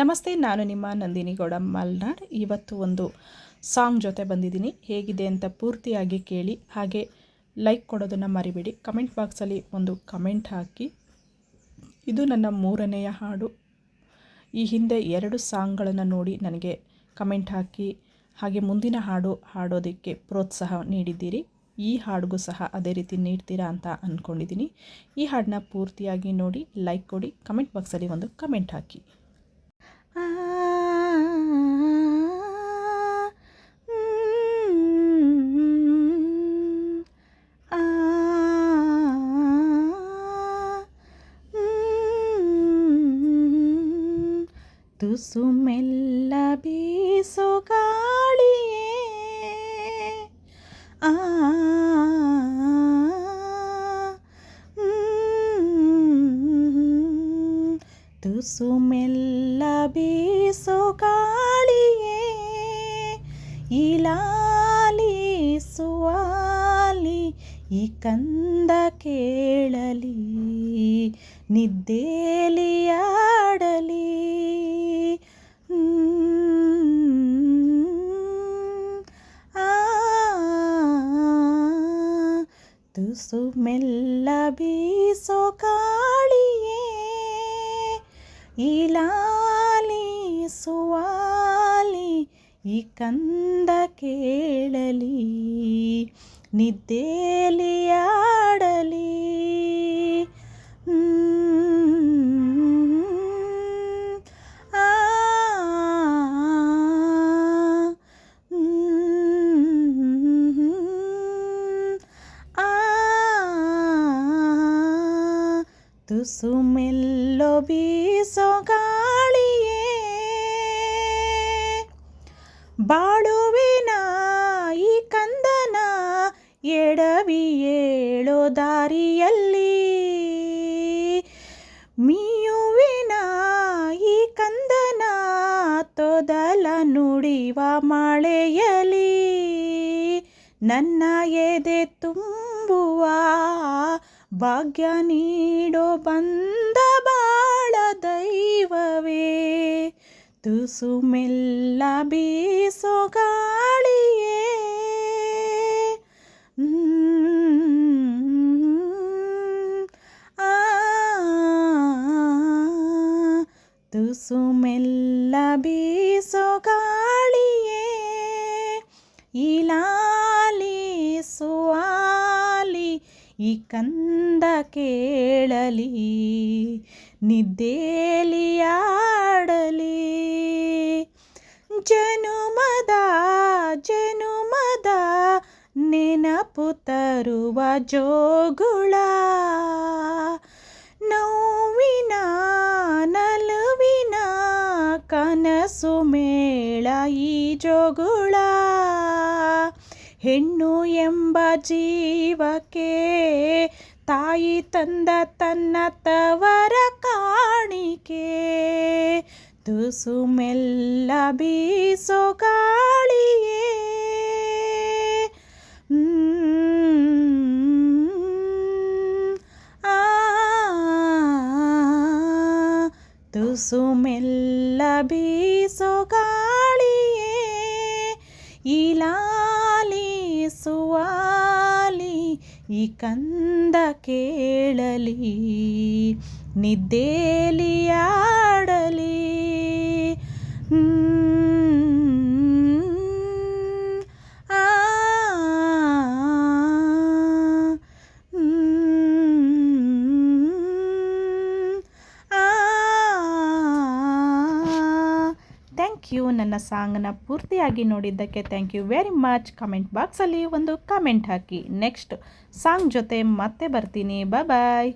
ನಮಸ್ತೆ, ನಾನು ನಿಮ್ಮ ನಂದಿನಿ ಗೌಡ ಮಲ್ನಾಡ್. ಇವತ್ತು ಒಂದು ಸಾಂಗ್ ಜೊತೆ ಬಂದಿದ್ದೀನಿ. ಹೇಗಿದೆ ಅಂತ ಪೂರ್ತಿಯಾಗಿ ಕೇಳಿ, ಹಾಗೆ ಲೈಕ್ ಕೊಡೋದನ್ನು ಮರಿಬೇಡಿ. ಕಮೆಂಟ್ ಬಾಕ್ಸಲ್ಲಿ ಒಂದು ಕಮೆಂಟ್ ಹಾಕಿ. ಇದು ನನ್ನ ಮೂರನೆಯ ಹಾಡು. ಈ ಹಿಂದೆ ಎರಡು ಸಾಂಗ್ಗಳನ್ನು ನೋಡಿ ನನಗೆ ಕಮೆಂಟ್ ಹಾಕಿ, ಹಾಗೆ ಮುಂದಿನ ಹಾಡು ಹಾಡೋದಕ್ಕೆ ಪ್ರೋತ್ಸಾಹ ನೀಡಿದ್ದೀರಿ. ಈ ಹಾಡಿಗೂ ಸಹ ಅದೇ ರೀತಿ ನೀಡ್ತೀರಾ ಅಂತ ಅಂದ್ಕೊಂಡಿದ್ದೀನಿ ಈ ಹಾಡನ್ನ ಪೂರ್ತಿಯಾಗಿ ನೋಡಿ, ಲೈಕ್ ಕೊಡಿ, ಕಮೆಂಟ್ ಬಾಕ್ಸಲ್ಲಿ ಒಂದು ಕಮೆಂಟ್ ಹಾಕಿ. ತುಸು ಮೆಲ್ಲ ಬೀಸೋ ಗಾಳಿಯೇ. ಆ ತುಸು ಮೆಲ್ಲ ಬೀಸೋ ಗಾಳಿಯೇ. ಇಲಾಲಿ ಸುವಾಲಿ ಈ ಕಂದ ಕೇಳಲಿ. ನಿದ್ದೇಲಿ ತುಸು ಮೆಲ್ಲ ಬೀಸೋ ಕಾಳಿಯೇ ಸುವಾಲಿ ಈ ಕಂದ ಕೇಳಲಿ ನಿದ್ದೇಲಿ ತುಸು ಮೆಲ್ಲೋ ಬೀಸೋ ಗಾಳಿಯೇ. ಬಾಳುವಿನ ಈ ಕಂದನ, ಎಡವಿ ಏಳೋ ದಾರಿಯಲ್ಲಿ. ಮೀಯುವಿನ ಈ ಕಂದನ, ತೊದಲ ನುಡಿವ ಮಳೆಯಲಿ. ನನ್ನ ಎದೆ ತುಂಬುವ ಭಾಗ್ಯ ನೀಡೋ ಬಂದ ಬಾಳ ದೈವವೇ ತುಸು ಮೆಲ್ಲ ಬೀಸೋ ಗಾಳಿಯೇ ಆ ತುಸು ಮೆಲ್ಲ ಬೀಸೋ ಈ ಕಂದ ಕೇಳಲಿ ನಿದ್ದೇಲಿಯಾಡಲಿ ಜನುಮದ ಜನುಮದ ನೆನಪು ತರುವ ಜೋಗುಳ. ನೋವಿನ, ನಲುವಿನ ಕನಸು ಮೇಳ ಈ ಜೋಗುಳ ಹೆಣ್ಣು ಎಂಬ ಜೀವಕ್ಕೆ ತಾಯಿ ತಂದ ತನ್ನ ತವರ ಕಾಣಿಕೆ. ತುಸು ಮೆಲ್ಲ ಬೀಸೋ ಗಾಳಿಯೇ. ತುಸು ಮೆಲ್ಲ ಬೀಸೋ ಗಾಳಿಯೇ. ಇಲಾಲಿ ಸುವಾಲಿ ಈ ಕಂದ ಕೇಳಲಿ ನಿದ್ದೇಲಿ ಆಡಲಿ ಆ ಥ್ಯಾಂಕ್ ಯು ನನ್ನ ಸಾಂಗ್ನ ಪೂರ್ತಿಯಾಗಿ ನೋಡಿದ್ದಕ್ಕೆ thank you very much comment ಬಾಕ್ಸಲ್ಲಿ ಒಂದು ಕಮೆಂಟ್ ಹಾಕಿ. ನೆಕ್ಸ್ಟ್ ಸಾಂಗ್ ಜೊತೆ ಮತ್ತೆ ಬರ್ತೀನಿ. ಬಾಯ್